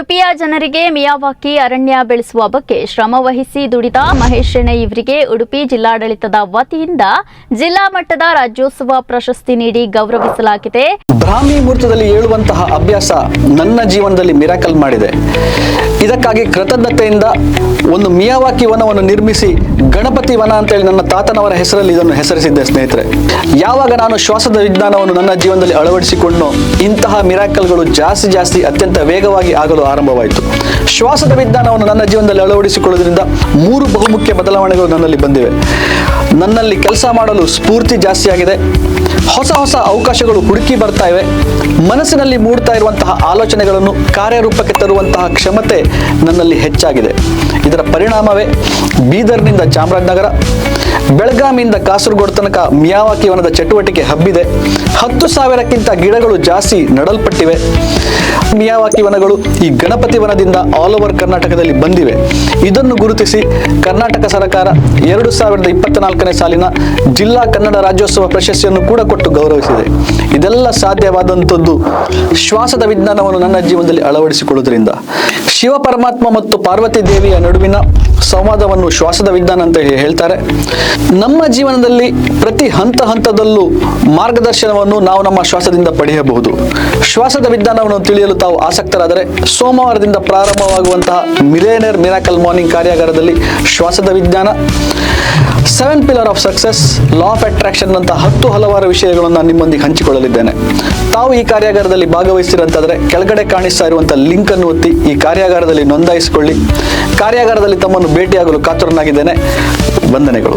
ಉಡುಪಿಯ ಜನರಿಗೆ ಮಿಯಾವಾಕಿ ಅರಣ್ಯ ಬೆಳೆಸುವ ಬಗ್ಗೆ ಶ್ರಮ ವಹಿಸಿ ದುಡಿದ ಮಹೇಶ್ ಶೆಣೆ ಇವರಿಗೆ ಉಡುಪಿ ಜಿಲ್ಲಾಡಳಿತದ ವತಿಯಿಂದ ಜಿಲ್ಲಾ ಮಟ್ಟದ ರಾಜ್ಯೋತ್ಸವ ಪ್ರಶಸ್ತಿ ನೀಡಿ ಗೌರವಿಸಲಾಗಿದೆ. ಬ್ರಾಹ್ಮಿ ಮುಹೂರ್ತದಲ್ಲಿ ಏಳುವಂತಹ ಅಭ್ಯಾಸ ನನ್ನ ಜೀವನದಲ್ಲಿ ಮಿರಾಕಲ್ ಮಾಡಿದೆ. ಇದಕ್ಕಾಗಿ ಕೃತಜ್ಞತೆಯಿಂದ ಒಂದು ಮಿಯಾವಾಕಿ ವನವನ್ನು ನಿರ್ಮಿಸಿ ಗಣಪತಿ ವನ ಅಂತೇಳಿ ನನ್ನ ತಾತನವರ ಹೆಸರಲ್ಲಿ ಇದನ್ನು ಹೆಸರಿಸಿದ್ದೆ ಸ್ನೇಹಿತರೆ. ಯಾವಾಗ ನಾನು ಶ್ವಾಸದ ವಿಜ್ಞಾನವನ್ನು ನನ್ನ ಜೀವನದಲ್ಲಿ ಅಳವಡಿಸಿಕೊಂಡು ಇಂತಹ ಮಿರಾಕಲ್ಗಳು ಜಾಸ್ತಿ ಜಾಸ್ತಿ ಅತ್ಯಂತ ವೇಗವಾಗಿ ಆಗಲು ಆರಂಭವಾಯಿತು. ಶ್ವಾಸದ ವಿಜ್ಞಾನವನ್ನು ನನ್ನ ಜೀವನದಲ್ಲಿ ಅಳವಡಿಸಿಕೊಳ್ಳೋದ್ರಿಂದ ಮೂರು ಬಹುಮುಖ್ಯ ಬದಲಾವಣೆಗಳು ನನ್ನಲ್ಲಿ ಬಂದಿವೆ. ನನ್ನಲ್ಲಿ ಕೆಲಸ ಮಾಡಲು ಸ್ಫೂರ್ತಿ ಜಾಸ್ತಿಯಾಗಿದೆ ಹೊಸ ಹೊಸ ಅವಕಾಶಗಳು ಹುಡುಕಿ ಬರ್ತಾ ಇವೆ. ಮನಸ್ಸಿನಲ್ಲಿ ಮೂಡ್ತಾ ಇರುವಂತಹ ಆಲೋಚನೆಗಳನ್ನು ಕಾರ್ಯರೂಪಕ್ಕೆ ತರುವಂತಹ ಕ್ಷಮತೆ ನನ್ನಲ್ಲಿ ಹೆಚ್ಚಾಗಿದೆ. ಇದರ ಪರಿಣಾಮವೇ ಬೀದರ್ನಿಂದ ಚಾಮರಾಜನಗರ ಬೆಳಗಾವಿಯಿಂದ ಕಾಸರಗೋಡು ತನಕ ಮಿಯಾವಾಕಿ ವನದ ಚಟುವಟಿಕೆ ಹಬ್ಬಿದೆ. ಹತ್ತು ಸಾವಿರಕ್ಕಿಂತ ಗಿಡಗಳು ಜಾಸ್ತಿ ನಡಲ್ಪಟ್ಟಿವೆ. ಮಿಯಾವಾಕಿ ವನಗಳು ಈ ಗಣಪತಿ ವನದಿಂದ ಆಲ್ ಓವರ್ ಕರ್ನಾಟಕದಲ್ಲಿ ಬಂದಿವೆ. ಇದನ್ನು ಗುರುತಿಸಿ ಕರ್ನಾಟಕ ಸರ್ಕಾರ ಎರಡು ಸಾವಿರದ ಇಪ್ಪತ್ನಾಲ್ಕನೇ ಸಾಲಿನ ಜಿಲ್ಲಾ ಕನ್ನಡ ರಾಜ್ಯೋತ್ಸವ ಪ್ರಶಸ್ತಿಯನ್ನು ಕೂಡ ಕೊಟ್ಟು ಗೌರವಿಸಿದೆ. ಇದೆಲ್ಲ ಸಾಧ್ಯವಾದಂಥದ್ದು ಶ್ವಾಸದ ವಿಜ್ಞಾನವನ್ನು ನನ್ನ ಜೀವನದಲ್ಲಿ ಅಳವಡಿಸಿಕೊಳ್ಳುವುದರಿಂದ. ಶಿವ ಪರಮಾತ್ಮ ಮತ್ತು ಪಾರ್ವತಿ ದೇವಿಯ ನಡುವಿನ ಸಂವಾದವನ್ನು ಶ್ವಾಸದ ವಿಜ್ಞಾನ ಅಂತ ಹೇಳಿ ಹೇಳ್ತಾರೆ. ನಮ್ಮ ಜೀವನದಲ್ಲಿ ಪ್ರತಿ ಹಂತ ಹಂತದಲ್ಲೂ ಮಾರ್ಗದರ್ಶನವನ್ನು ನಾವು ನಮ್ಮ ಶ್ವಾಸದಿಂದ ಪಡೆಯಬಹುದು. ಶ್ವಾಸದ ವಿಜ್ಞಾನವನ್ನು ತಿಳಿಯಲು ತಾವು ಆಸಕ್ತರಾದರೆ ಸೋಮವಾರದಿಂದ ಪ್ರಾರಂಭವಾಗುವಂತಹ ಮಿಲೇನಿಯರ್ ಮಿರಾಕಲ್ ಮಾರ್ನಿಂಗ್ ಕಾರ್ಯಾಗಾರದಲ್ಲಿ ಶ್ವಾಸದ ವಿಜ್ಞಾನ, seven pillar of success, law of attraction ಅಂತ ಹತ್ತು ಹಲವಾರು ವಿಷಯಗಳನ್ನು ನಾನು ನಿಮ್ಮೊಂದಿಗೆ ಹಂಚಿಕೊಳ್ಳಲಿದ್ದೇನೆ. ತಾವು ಈ ಕಾರ್ಯಾಗಾರದಲ್ಲಿ ಭಾಗವಹಿಸಿರಂತಾದರೆ ಕೆಳಗಡೆ ಕಾಣಿಸ್ತಾ ಇರುವಂತಹ ಲಿಂಕ್ ಅನ್ನು ಒತ್ತಿ ಈ ಕಾರ್ಯಾಗಾರದಲ್ಲಿ ನೋಂದಾಯಿಸಿಕೊಳ್ಳಿ. ಕಾರ್ಯಾಗಾರದಲ್ಲಿ ತಮ್ಮನ್ನು ಭೇಟಿಯಾಗಲು ಕಾತುರನಾಗಿದ್ದೇನೆ. ವಂದನೆಗಳು.